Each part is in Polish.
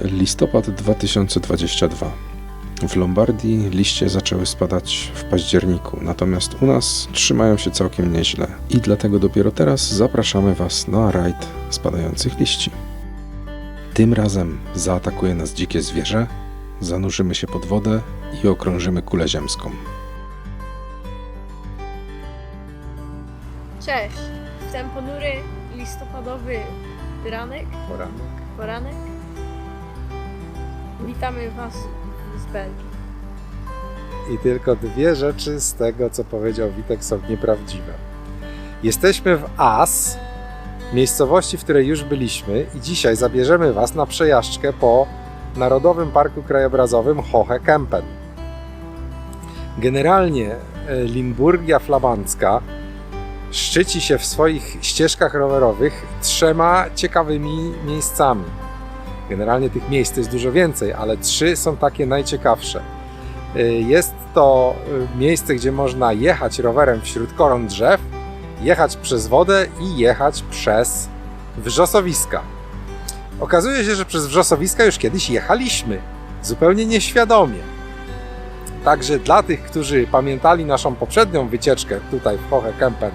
Listopad 2022. W Lombardii liście zaczęły spadać w październiku, natomiast u nas trzymają się całkiem nieźle i dlatego dopiero teraz zapraszamy Was na rajd spadających liści. Tym razem zaatakuje nas dzikie zwierzę, zanurzymy się pod wodę i okrążymy kulę ziemską. Cześć! W ten ponury listopadowy ranek, poranek witamy Was z Belgii. I tylko dwie rzeczy z tego, co powiedział Witek, są nieprawdziwe. Jesteśmy w As, miejscowości, w której już byliśmy, i dzisiaj zabierzemy Was na przejażdżkę po Narodowym Parku Krajobrazowym Hohe Kempen. Generalnie e, Limburgia Flamandzka szczyci się w swoich ścieżkach rowerowych trzema ciekawymi miejscami. Generalnie tych miejsc jest dużo więcej, ale trzy są takie najciekawsze. Y, Jest to y, miejsce, gdzie można jechać rowerem wśród koron drzew, jechać przez wodę i jechać przez wrzosowiska. Okazuje się, że przez wrzosowiska już kiedyś jechaliśmy, zupełnie nieświadomie. Także dla tych, którzy pamiętali naszą poprzednią wycieczkę tutaj w Hohe Kempen,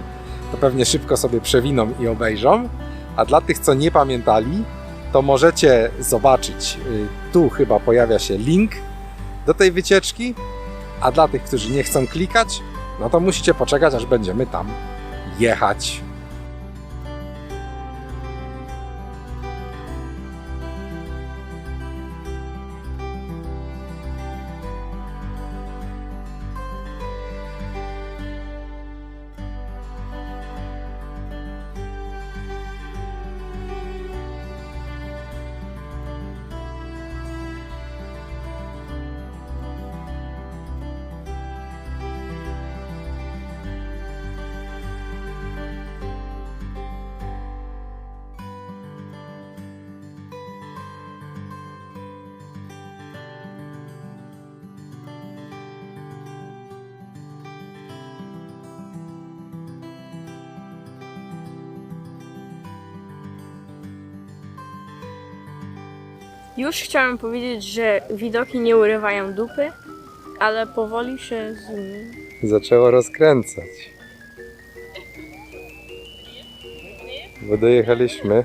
to pewnie szybko sobie przewiną i obejrzą, a dla tych, co nie pamiętali, to możecie zobaczyć, y, tu chyba pojawia się link do tej wycieczki, a dla tych, którzy nie chcą klikać, no to musicie poczekać, aż będziemy tam jechać. Już chciałem powiedzieć, że widoki nie urywają dupy, ale powoli się z... Zaczęło rozkręcać. Bo dojechaliśmy.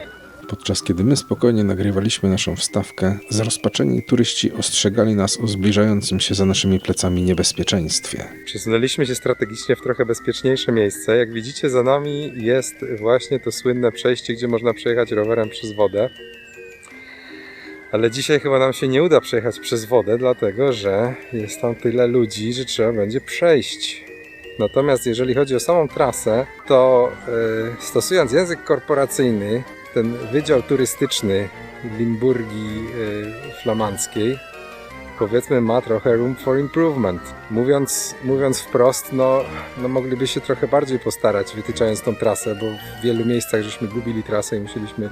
Podczas kiedy my spokojnie nagrywaliśmy naszą wstawkę, zrozpaczeni turyści ostrzegali nas o zbliżającym się za naszymi plecami niebezpieczeństwie. Przesunęliśmy się strategicznie w trochę bezpieczniejsze miejsce. Jak widzicie, za nami jest właśnie to słynne przejście, gdzie można przejechać rowerem przez wodę. Ale dzisiaj chyba nam się nie uda przejechać przez wodę, dlatego że jest tam tyle ludzi, że trzeba będzie przejść. Natomiast jeżeli chodzi o samą trasę, to e, stosując język korporacyjny, ten wydział turystyczny Limburgii e, Flamandzkiej, powiedzmy ma trochę room for improvement. Mówiąc, mówiąc wprost, no, no mogliby się trochę bardziej postarać wytyczając tą trasę, bo w wielu miejscach żeśmy gubili trasę i musieliśmy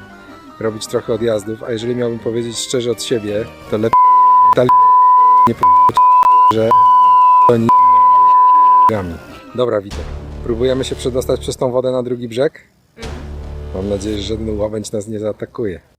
robić trochę odjazdów, a jeżeli miałbym powiedzieć szczerze od siebie, to lepiej dali nie że oni gami. Dobra, widzę. Próbujemy się przedostać przez tą wodę na drugi brzeg. Mam nadzieję, że żaden łabędź nas nie zaatakuje.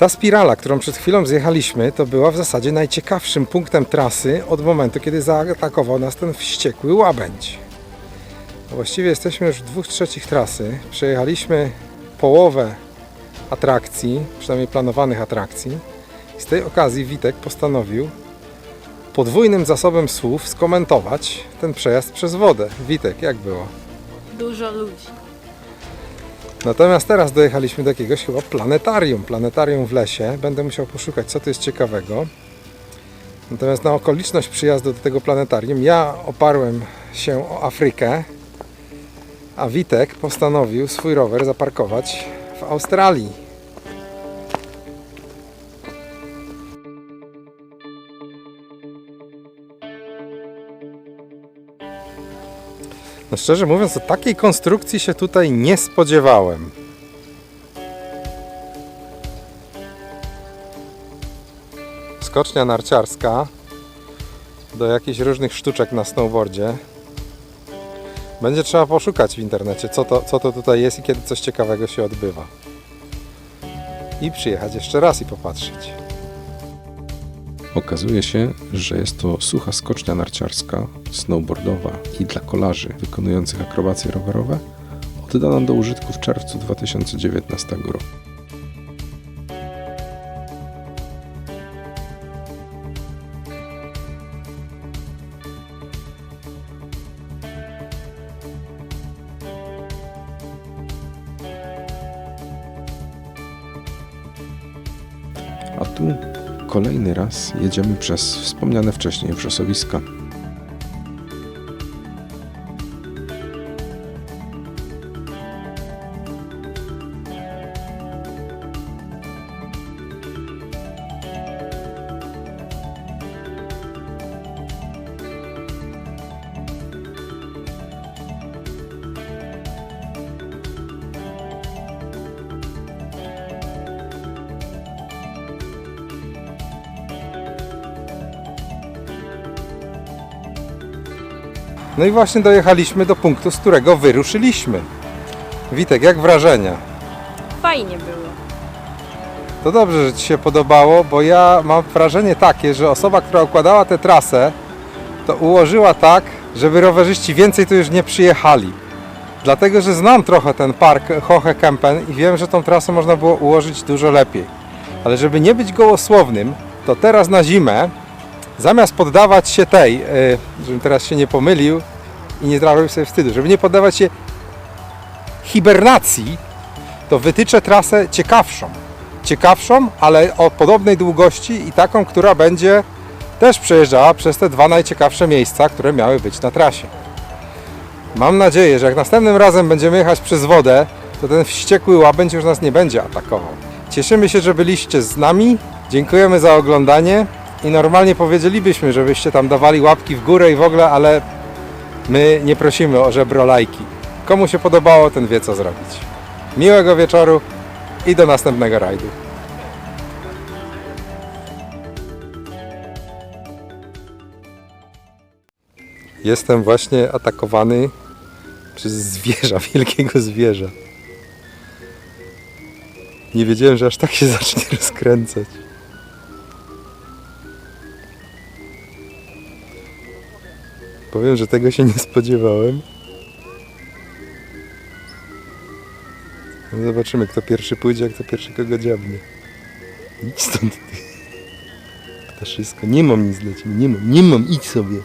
Ta spirala, którą przed chwilą zjechaliśmy, to była w zasadzie najciekawszym punktem trasy od momentu, kiedy zaatakował nas ten wściekły łabędź. Właściwie jesteśmy już w dwóch trzecich trasy. Przejechaliśmy połowę atrakcji, przynajmniej planowanych atrakcji. Z tej okazji Witek postanowił podwójnym zasobem słów skomentować ten przejazd przez wodę. Witek, jak było? Dużo ludzi. Natomiast teraz dojechaliśmy do jakiegoś chyba planetarium. Planetarium w lesie. Będę musiał poszukać, co to jest ciekawego. Natomiast na okoliczność przyjazdu do tego planetarium ja oparłem się o Afrykę, a Witek postanowił swój rower zaparkować w Australii. No szczerze mówiąc, o takiej konstrukcji się tutaj nie spodziewałem. Skocznia narciarska do jakichś różnych sztuczek na snowboardzie. Będzie trzeba poszukać w internecie, co to, co to tutaj jest i kiedy coś ciekawego się odbywa. I przyjechać jeszcze raz i popatrzeć. Okazuje się, że jest to sucha skocznia narciarska, snowboardowa i dla kolarzy wykonujących akrobacje rowerowe, oddana do użytku w czerwcu 2019 roku. Kolejny raz jedziemy przez wspomniane wcześniej wrzosowiska. No i właśnie dojechaliśmy do punktu, z którego wyruszyliśmy. Witek, jak wrażenia? Fajnie było. To dobrze, że Ci się podobało, bo ja mam wrażenie takie, że osoba, która układała tę trasę, to ułożyła tak, żeby rowerzyści więcej tu już nie przyjechali. Dlatego, że znam trochę ten park Hohe Kempen i wiem, że tą trasę można było ułożyć dużo lepiej. Ale żeby nie być gołosłownym, to teraz na zimę, zamiast poddawać się tej, yy, żebym teraz się nie pomylił i nie zrobił sobie wstydu, żeby nie poddawać się hibernacji, to wytyczę trasę ciekawszą ciekawszą, ale o podobnej długości i taką, która będzie też przejeżdżała przez te dwa najciekawsze miejsca, które miały być na trasie. Mam nadzieję, że jak następnym razem będziemy jechać przez wodę, to ten wściekły łabędź już nas nie będzie atakował. Cieszymy się, że byliście z nami. Dziękujemy za oglądanie i normalnie powiedzielibyśmy, żebyście tam dawali łapki w górę i w ogóle, ale my nie prosimy o żebro lajki. Komu się podobało, ten wie co zrobić. Miłego wieczoru i do następnego rajdu. Jestem właśnie atakowany przez zwierza, wielkiego zwierza. Nie wiedziałem, że aż tak się zacznie rozkręcać. Powiem, że tego się nie spodziewałem. No Zobaczymy, kto pierwszy pójdzie, a kto pierwszy kogo dziabnie. Idź stąd, ty. Ptaszysko. Nie mam nic dla ciebie, nie mam, nie mam, idź sobie.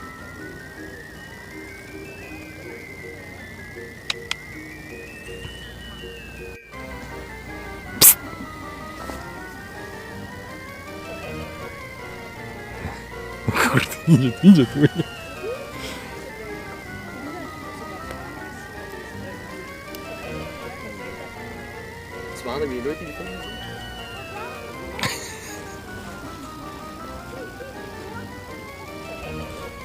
Psst. O kurde, idzie, idzie tu.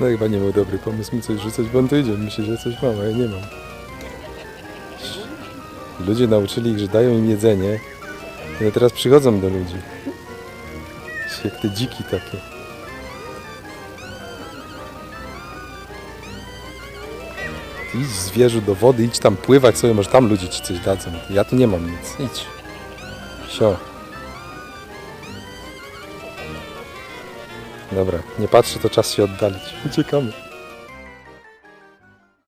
No chyba nie był dobry pomysł mi coś rzucać, bo on tu idzie. Myślę, że coś mam, a ja nie mam. Ludzie nauczyli ich, że dają im jedzenie. i One teraz przychodzą do ludzi. Jak te dziki takie. Idź zwierzu do wody, idź tam pływać sobie, może tam ludzie ci coś dadzą. Ja tu nie mam nic. Idź. Sio. Dobra, nie patrzę, to czas się oddalić. Uciekamy.